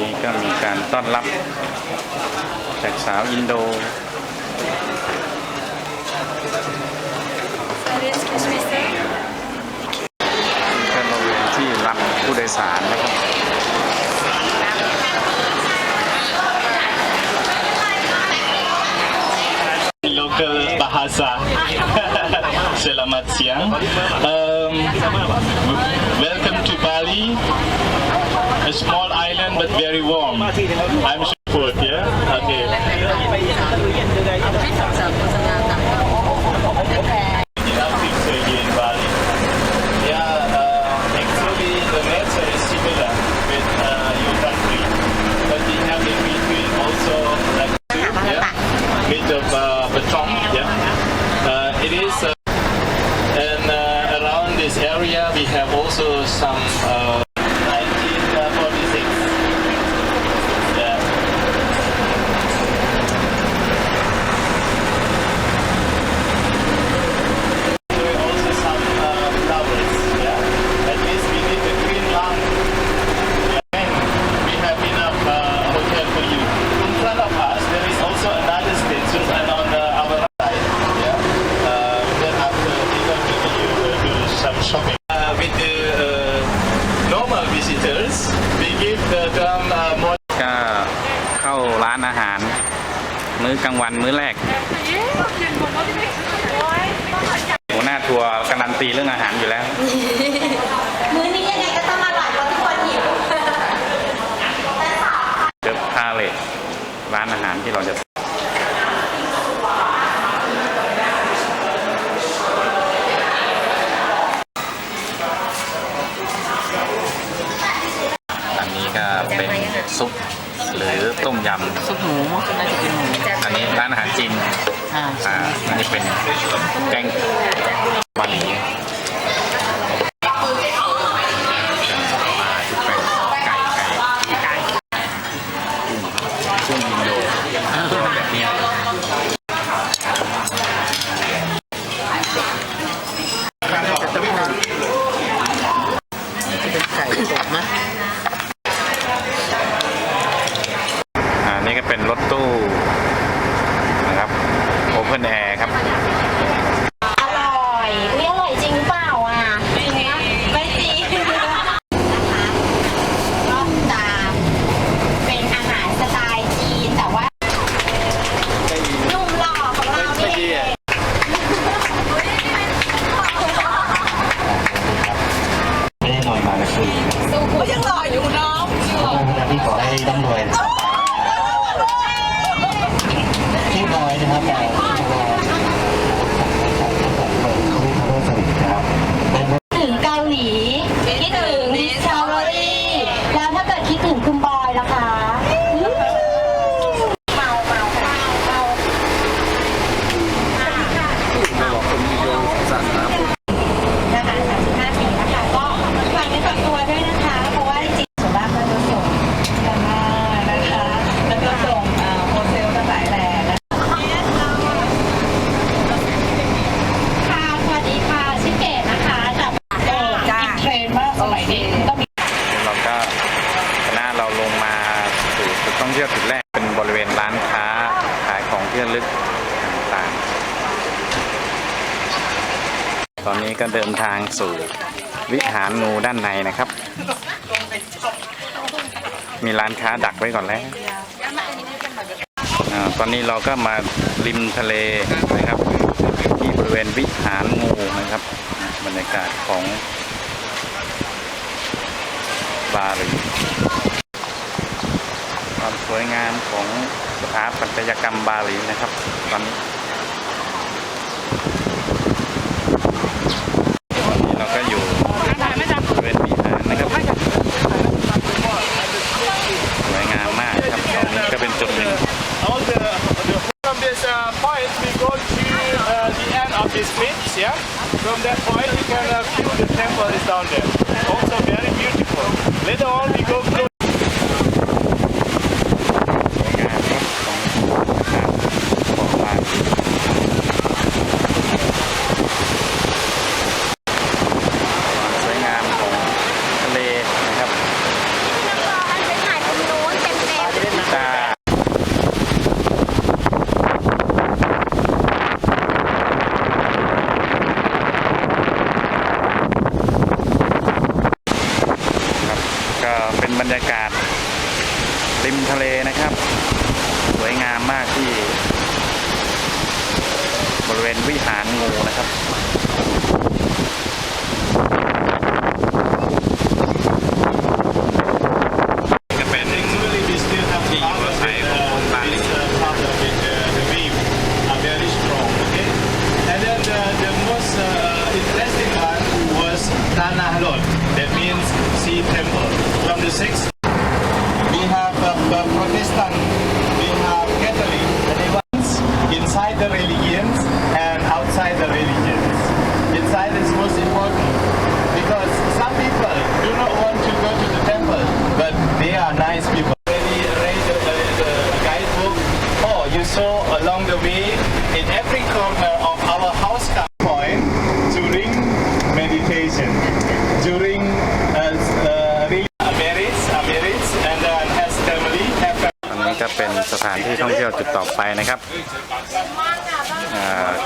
นี้ก็มีการต้อนรับจากสาวอินโด เป็นโรงเรียนที่รับผู้โดยสารนะครับ local bahasa. Selamat siang. welcome, welcome to Bali, a small island but very warm. I'm sure. yeah? Okay. มื้อกลางวันมื้อแรกหัวหน้าทัวร์การันตีเรื่องอาหารอยู่แล้ว มื้อนี้ยังไงก็ต้องอร่อยเพราทุกคนหิวเจอพาเลทร้านอาหารที่เราจะตัวนี้ก็เป็นซุปหรือต้มยำซุปหมูน่าจะเป็นหมูาหารจีนอ่าอ่ามันจะเป็นแกงบะหมี่ สู่วิหารงูด้านในนะครับ มีร้านค้าดักไว้ก่อนแล้วตอนนี้เราก็มาริมทะเลนะครับ ที่บริเวณวิหารงูนะครับ บรรยากาศของบาหลีความสวยงามของสถาปัตยกรรมบาหลีนะครับ ตอนนี้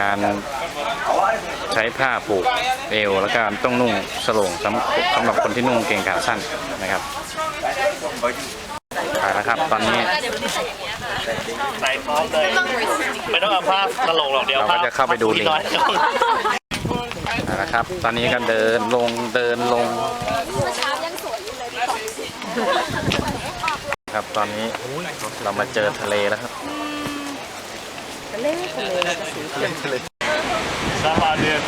การใช้ผ้าผูกเอวแล้วก็ต้องนุ่งสโลงสำสำหรับคนที่นุ่งเกงขาสั้นนะครับไปแล้วครับตอนนี้ใส่พร้อมเลยไม่ต้องเอาภาพตลกหรอกเดี๋ยวเราก็จะเข้าไปดูลิงน้อยไปแล้วครับ ตอนนี้ก็เดินลงเดินลงครับตอนนี้เรามาเจอทะเลแล้วครับ สาบานเดือน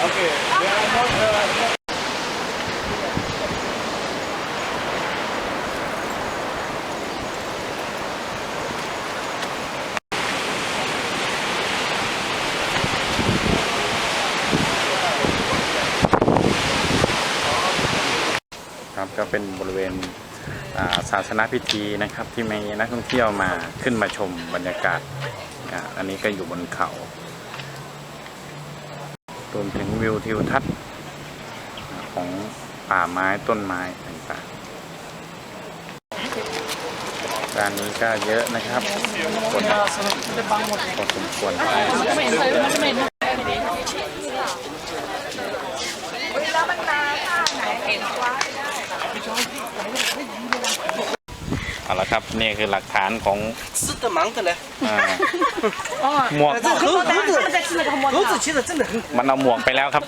ครับ ก็เป็นบริเวณาศาสนพิธีนะครับ ที่มีนักท่องเที่ยวมาขึ้นมาชมบรรยากาศอันนี้ก็อยู่บนเขารวมถึงวิวทิวทัศน์ของป่าไม้ต้นไม้ต่างๆด้านนี้ก็เยอะนะครับคนพอสมควร เอาละครับนี่คือหลักฐานของ 吃的忙的嘞。 อ่าหมวก 这猴猴子猴子骑的真的很 มันเอาหมวกไปแล้วครับ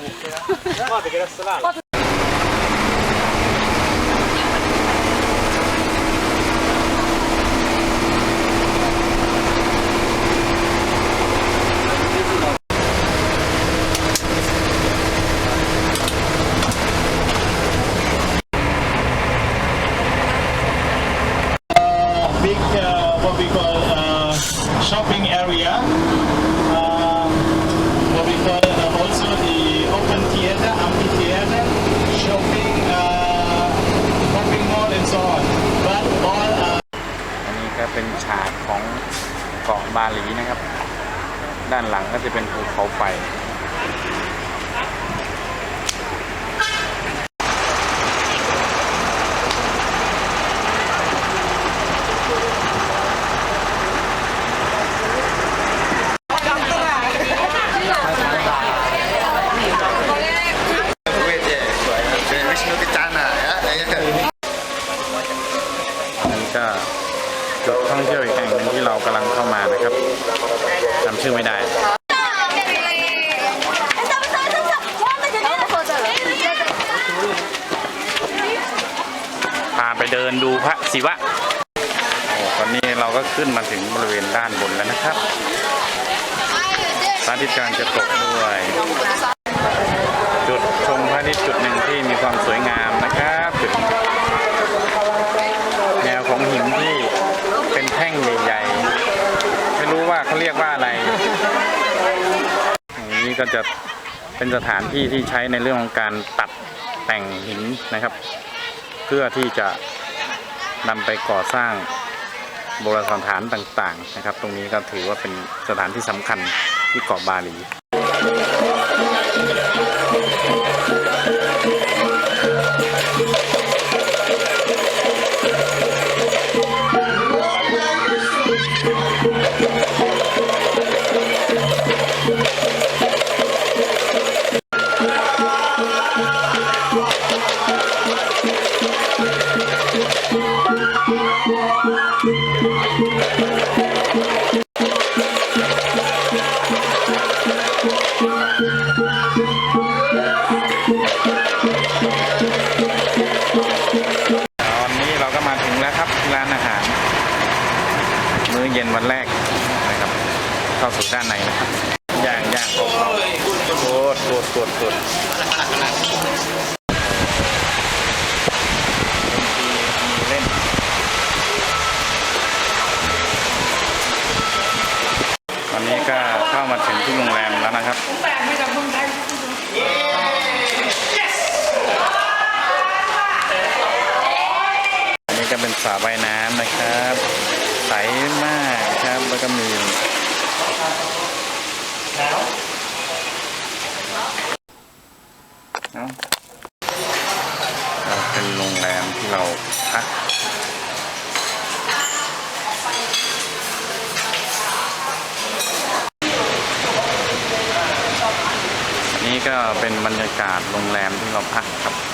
big เป็นภูเขาไฟอันนี้ก็จุดท่องเที่ยวอีกแห่งหนึ่งที่เรากำลังเข้ามานะครับจำชื่อไม่ได้ พาไปเดินดู พระศิวะโอ้ตอนนี้เราก็ขึ้นมาถึงบริเวณด้านบนแล้วนะครับพระอาทิตย์กำลังจะตกด้วย จุดชมพระอาทิตย์จุดหนึ่งที่มีความสวยงามนะครับจุดแนวของหินที่เป็นแท่งใหญ่ๆไม่รู้ว่าเขาเรียกว่าอะไรอย่างนี้ก็จะเป็นสถานที่ที่ใช้ในเรื่องของการตัดแต่งหินนะครับ เพื่อที่จะ นำไปก่อสร้างโบราณสถานต่างๆนะครับ ตรงนี้ก็ถือว่าเป็นสถานที่สำคัญที่เกาะบาหลี สาะวยน้ำนะครับใสมากครับแล้วก็มีแล้เราเป็นโรงแรมที่เราพักนี่ก็เป็นบรรยากาศโรงแรมที่เราพักครับ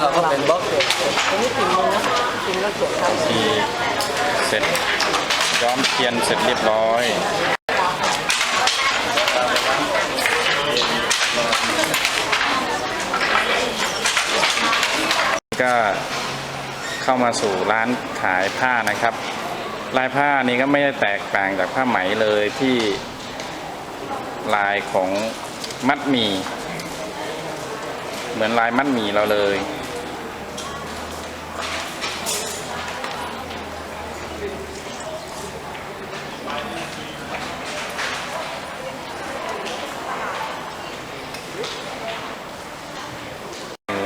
เราก็เป็นบล็อกที่เสร็จย้อมเทียนเสร็จเรียบร้อยก็เข้ามาสู่ร้านขายผ้านะครับ ลายผ้านี้ก็ไม่ได้แตกต่างจากผ้าไหมเลยที่ลายของมัดหมี่ เหมือนลายมัดหมี่เราเลย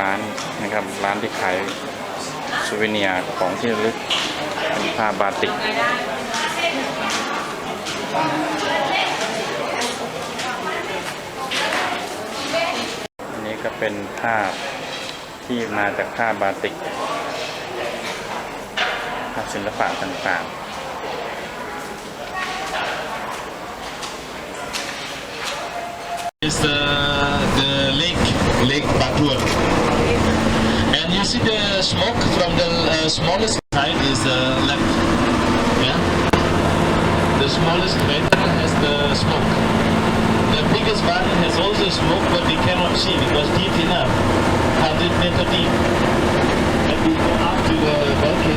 ร้านนะครับร้านที่ขายซูเวเนียของที่ระลึกเป็นผ้าบาติก อันนี้ ก็เป็นภาพที่มาจากผ้าบาติก ภาพศิลปะต่างๆ is the, the lake, Lake Batur. And you see the smoke from the uh, smallest side is uh, left. Yeah? The smallest crater has the smoke. Biggest one has also smoke, but we cannot see because deep enough, 100 meter deep. And we go up to uh, the volcano,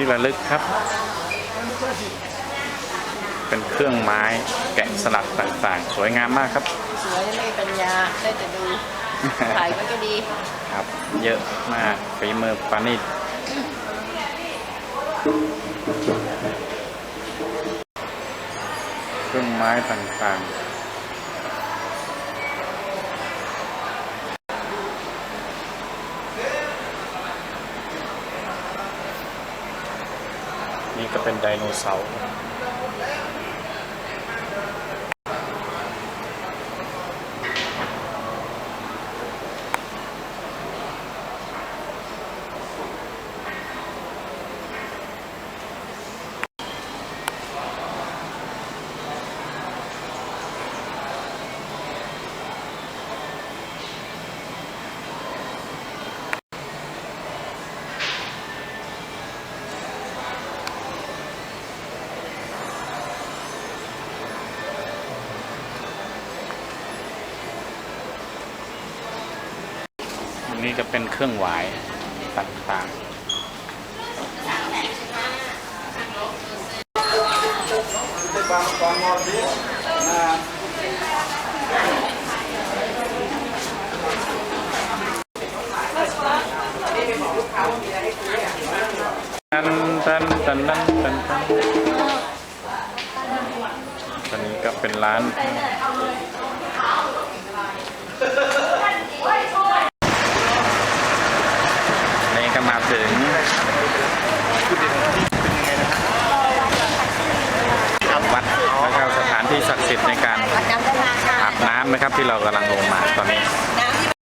ที่ระลึกครับ เป็นเครื่องไม้แกะสลักต่างๆ สวยงามมากครับ สวยไม่มีปัญญาได้แต่ดูขายก็จะดีครับ เยอะมากฝีมือปานิชเครื่องไม้ต่างๆ ก็เป็นไดโนเสาร์ นี้จะเป็นเครื่องหวายต่างๆตันตันตันตันตันตันตอนนี้ก็เป็นร้าน สิทธิ์ในการอาบน้ำนะครับที่เรากำลังลงมาตอนนี้